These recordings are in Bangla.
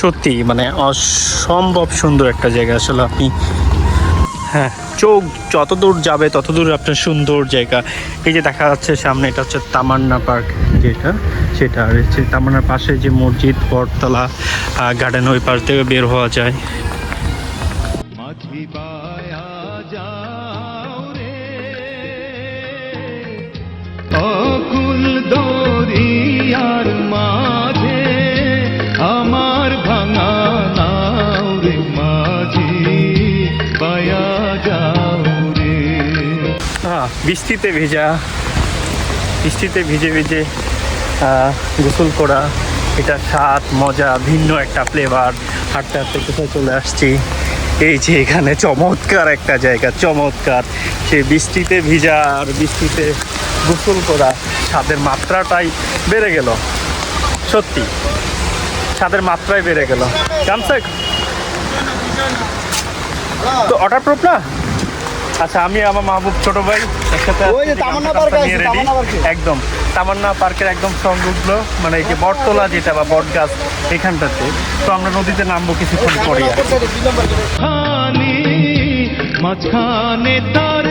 সত্যি মানে অসম্ভব সুন্দর একটা জায়গা আসলে আপনি। হ্যাঁ চোখ যত দূর যাবে তত দূর আপনার সুন্দর জায়গা। এই যে দেখা যাচ্ছে সামনে, এটা হচ্ছে তামান্না পার্ক যেটা, সেটা। আর হচ্ছে তামান্নার পাশে যে মসজিদ, বটতলা গার্ডেন ওই পাশ থেকে বের হওয়া যায়। বৃষ্টিতে ভেজা, বৃষ্টিতে ভিজে ভিজে গোসল করা, এটা স্বাদ, মজা, ভিন্ন একটা ফ্লেভার হাঁটতে হাঁটতে কোথায় চলে আসছি? এই যে এখানে চমৎকার একটা জায়গা, চমৎকার। সে বৃষ্টিতে ভিজা আর বৃষ্টিতে গোসল করা, স্বাদের মাত্রাটাই বেড়ে গেল। সত্যি, স্বাদের মাত্রাই বেড়ে গেল। জানছেন তো অর্ডার প্রুফ না? আচ্ছা আমি আমার মাহবুব ছোট ভাই একসাথে। একদম তামান্না পার্কের একদম সংলগ্ন মানে এই যে বটতলা যেটা বা বট গাছ এখানটাতে তো আমরা নদীতে নামবো কিছুক্ষণ পরে কি। মাঝখানে তার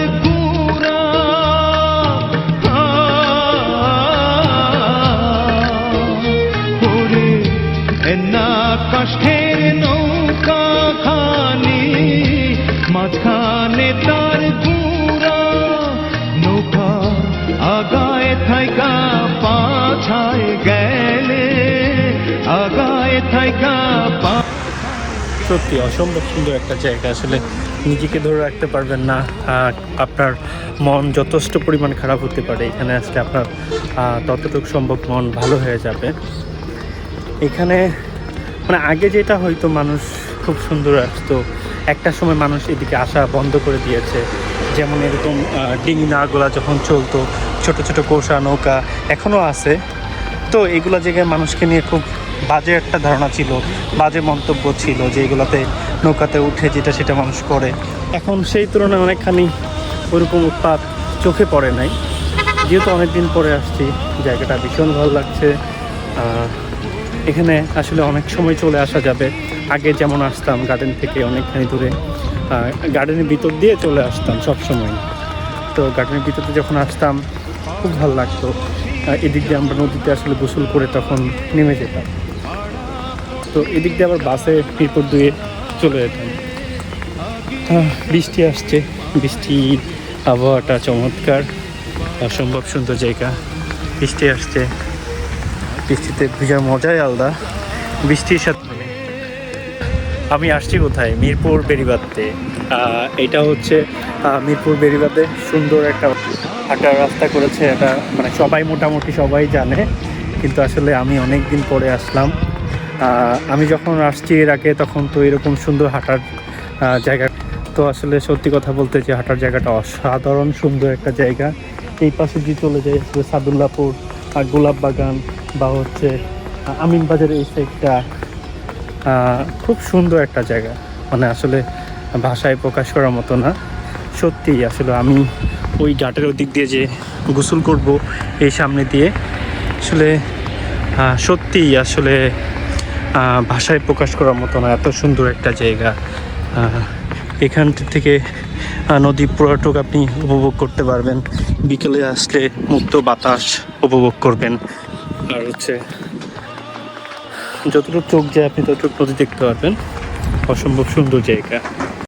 থাইকা পাছায় গেলে আগায় থাইকা পা সত্যি, অসম্ভব সুন্দর একটা জায়গা। আসলে নিজেকে ধরে রাখতে পারবেন না। আপনার মন যথেষ্ট পরিমাণ খারাপ হতে পারে। এখানে আসলে আপনার ততটুকু সম্ভব মন ভালো হয়ে যাবে। এখানে মানে আগে যেটা হয়তো মানুষ খুব সুন্দর আসতো, একটা সময় মানুষ এদিকে আসা বন্ধ করে দিয়েছে। যেমন এরকম ডিঙি নাগুলা যখন চলতো ছোট ছোট কৌশা নৌকা এখনও আছে। তো এগুলো জায়গায় মানুষকে নিয়ে খুব বাজে একটা ধারণা ছিল, বাজে মন্তব্য ছিল যে এগুলাতে নৌকাতে উঠে যেটা সেটা মানুষ করে। এখন সেই তুলনায় অনেকখানি ওরকম উৎপাত চোখে পড়ে নাই। যেহেতু অনেকদিন পরে আসছি, জায়গাটা ভীষণ ভালো লাগছে। এখানে আসলে অনেক সময় চলে আসা যাবে। আগে যেমন আসতাম গার্ডেন থেকে অনেকখানি দূরে। গার্ডেনের ভিতর দিয়ে চলে আসতাম সব সময় তো গার্ডেনের ভিতরে যখন আসতাম খুব ভালো লাগতো। এদিক দিয়ে আমরা নদীতে আসলে গোসল করে তখন নেমে যেতাম। তো এদিক দিয়ে আবার বাসে মিরপুর দুয়ে চলে যেতাম। বৃষ্টি আসছে। বৃষ্টি আবহাওয়াটা চমৎকার। অসম্ভব সুন্দর জায়গা। বৃষ্টি আসছে। বৃষ্টিতে ভিজার মজাই আলাদা। বৃষ্টির সাথে আমি আসছি কোথায়? মিরপুর বেড়িবাদতে আহ, এটা হচ্ছে মিরপুর বেড়িবাদে সুন্দর একটা হাঁটার রাস্তা করেছে এটা মানে সবাই মোটামুটি সবাই জানে, কিন্তু আসলে আমি অনেক দিন পরে আসলাম। আমি যখন আসছি এর আগে, তখন তো এরকম সুন্দর হাঁটার জায়গা। তো আসলে সত্যি কথা বলতে যে হাঁটার জায়গাটা অসাধারণ সুন্দর একটা জায়গা। এই পাশে দিয়ে চলে যায় আসলে সাদুল্লাপুর আর গোলাপ বাগান বা হচ্ছে আমিনবাজার এই সাইডটা। খুব সুন্দর একটা জায়গা। মানে আসলে ভাষায় প্রকাশ করার মতো না। সত্যি আসলে আমি ওই ঘাটের ওদিক দিয়ে যে গোসল করব, এই সামনে দিয়ে। আসলে সত্যিই আসলে ভাষায় প্রকাশ করার মতো না এত সুন্দর একটা জায়গা। এখান থেকে নদী পুরাটুক আপনি উপভোগ করতে পারবেন। বিকেলে আসলে মুক্ত বাতাস উপভোগ করবেন। আর হচ্ছে, যতটুকু চোখ যায় আপনি ততটুকু নদী দেখতে পারবেন। অসম্ভব সুন্দর জায়গা।